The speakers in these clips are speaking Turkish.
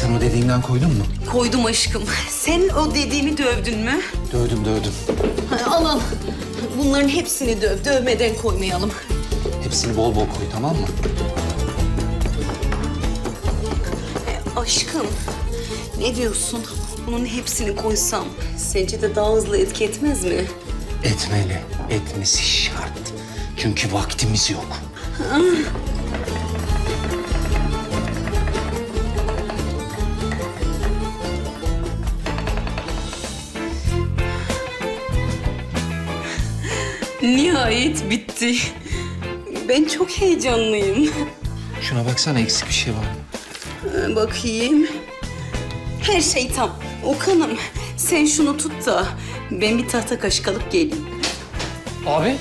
Sen o dediğinden koydun mu? Koydum aşkım. Sen o dediğimi dövdün mü? Dövdüm dövdüm. Ha, Al al. Bunların hepsini döv. Dövmeden koymayalım. Hepsini bol bol koy tamam mı? Aşkım, ne diyorsun? Bunun hepsini koysam sence de daha hızlı etki etmez mi? Etmeli. Etmesi şart. Çünkü vaktimiz yok. Nihayet bitti. Ben çok heyecanlıyım. Şuna baksana eksik bir şey var. Ee, Bakayım. Her şey tam. Okan'ım sen şunu tut da ben bir tahta kaşık alıp geleyim. Abi.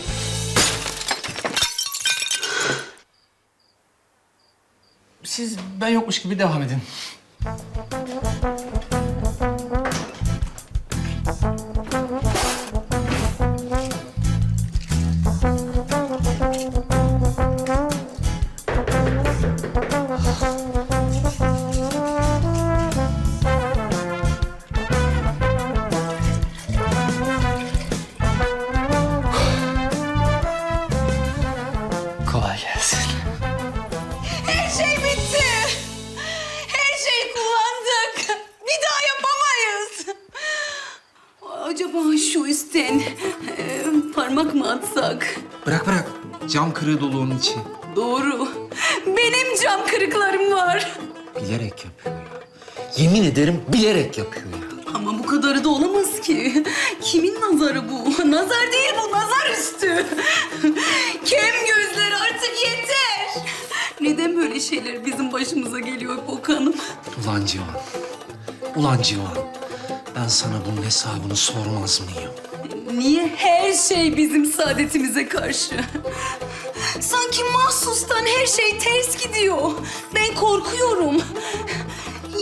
Siz ben yokmuş gibi devam edin. Kolay gelsin. Her şey bitti. Her şeyi kullandık. Bir daha yapamayız. Acaba şu üstten e, parmak mı atsak? Bırak bırak. Cam kırığı dolu onun için. Doğru. Cam kırıklarım var. Bilerek yapıyor ya. Yemin ederim bilerek yapıyor ya. Ama bu kadarı da olamaz ki. Kimin nazarı bu? Nazar değil bu, nazar üstü. Kem gözler artık yeter. Neden böyle şeyler bizim başımıza geliyor Okan'ım? Ulan Civan. Ulan Civan. Ben sana bunun hesabını sormaz mıyım? Niye her şey bizim saadetimize karşı? Sanki mahsustan her şey ters gidiyor. Ben korkuyorum.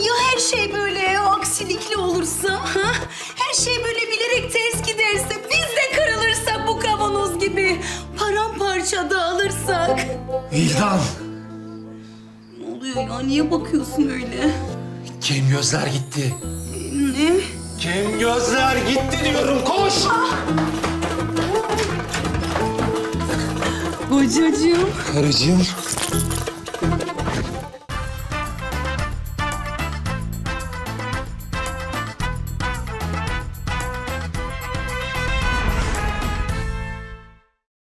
Ya her şey böyle aksilikli olursa? Ha? Her şey böyle bilerek ters giderse, biz de kırılırsak bu kavanoz gibi, paramparça dağılırsak? Vildan. Ne oluyor ya? Niye bakıyorsun öyle? Kem gözler gitti. Ne? Kem gözler gitti diyorum koş. Karıcığım. Karıcığım.